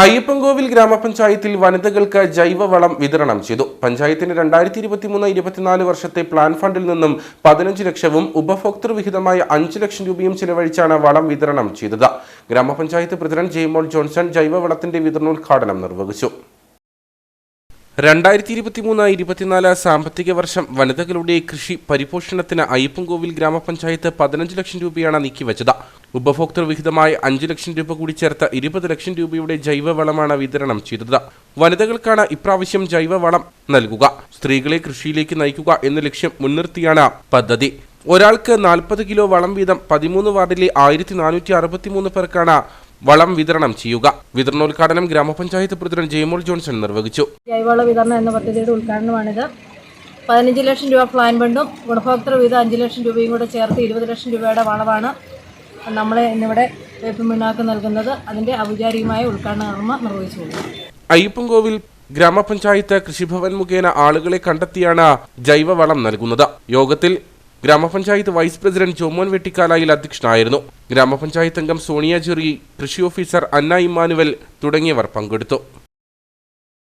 അയ്യപ്പൻകോവിൽ ഗ്രാമപഞ്ചായത്തിൽ വനിതകൾക്ക് ജൈവവളം വിതരണം ചെയ്തു. പഞ്ചായത്തിന് രണ്ടായിരത്തി ഇരുപത്തിമൂന്ന് ഇരുപത്തിനാല് വർഷത്തെ പ്ലാൻ ഫണ്ടിൽ നിന്നും പതിനഞ്ച് ലക്ഷവും ഉപഭോക്തൃ വിഹിതമായ അഞ്ച് ലക്ഷം രൂപയും ചിലവഴിച്ചാണ് വളം വിതരണം ചെയ്തത്. ഗ്രാമപഞ്ചായത്ത് പ്രസിഡന്റ് ജെയ്മോൾ ജോൺസൺ ജൈവവളത്തിന്റെ വിതരണോദ്ഘാടനം നിർവഹിച്ചു. രണ്ടായിരത്തി ഇരുപത്തിമൂന്ന് ഇരുപത്തിനാല് സാമ്പത്തിക വർഷം വനിതകളുടെ കൃഷി പരിപോഷണത്തിന് അയ്യപ്പൻകോവിൽ ഗ്രാമപഞ്ചായത്ത് പതിനഞ്ച് ലക്ഷം രൂപയാണ് നീക്കിവച്ചത്. ഉപഭോക്തൃ വിഹിതമായി അഞ്ച് ലക്ഷം രൂപ കൂടി ചേർത്ത് ഇരുപത് ലക്ഷം രൂപയുടെ ജൈവവളമാണ് വിതരണം ചെയ്തത്. വനിതകൾക്കാണ് ഇപ്രാവശ്യം ജൈവവളം നൽകുക. സ്ത്രീകളെ കൃഷിയിലേക്ക് നയിക്കുക എന്ന ലക്ഷ്യം മുൻനിർത്തിയാണ് പദ്ധതി. ഒരാൾക്ക് നാൽപ്പത് കിലോ വളം വീതം പതിമൂന്ന് വാർഡിലെ ആയിരത്തി നാനൂറ്റി അറുപത്തിമൂന്ന് പേർക്കാണ് വളം വിതരണം ചെയ്യുക. വിതരണോദ്ഘാടനം ഗ്രാമപഞ്ചായത്ത് പ്രസിഡന്റ് ജയമോൾ ജോൺസൺ നിർവഹിച്ചു. ജൈവവള വിതരണം എന്ന പദ്ധതിയുടെ ഉദ്ഘാടനമാണിത്. പതിനഞ്ച് ലക്ഷം രൂപ പ്ലാൻ ഫണ്ടും ഗുണഭോക്തൃ വിധ അഞ്ച് ലക്ഷം രൂപയും കൂടെ ചേർത്ത് ഇരുപത് ലക്ഷം രൂപയുടെ വളമാണ് നമ്മൾ ഇന്നിവിടെ വേപ്പ് പിണ്ണാക്ക് നൽകുന്നത് അതിന്റെ ഔപചാരികമായ ഉദ്ഘാടന കർമ്മ നിർവഹിച്ചു അയ്യപ്പൻകോവിൽ ഗ്രാമപഞ്ചായത്ത് കൃഷിഭവൻ മുഖേന ആളുകളെ കണ്ടെത്തിയാണ് ജൈവവളം നൽകുന്നത്. യോഗത്തിൽ ഗ്രാമപഞ്ചായത്ത് വൈസ് പ്രസിഡന്റ് ജോമോൻ വെട്ടിക്കാലായിൽ അധ്യക്ഷനായിരുന്നു. ഗ്രാമപഞ്ചായത്ത് അംഗം സോണിയ ജെറി കൃഷി ഓഫീസർ അന്ന ഇമ്മാനുവൽ തുടങ്ങിയവർ പങ്കെടുത്തു.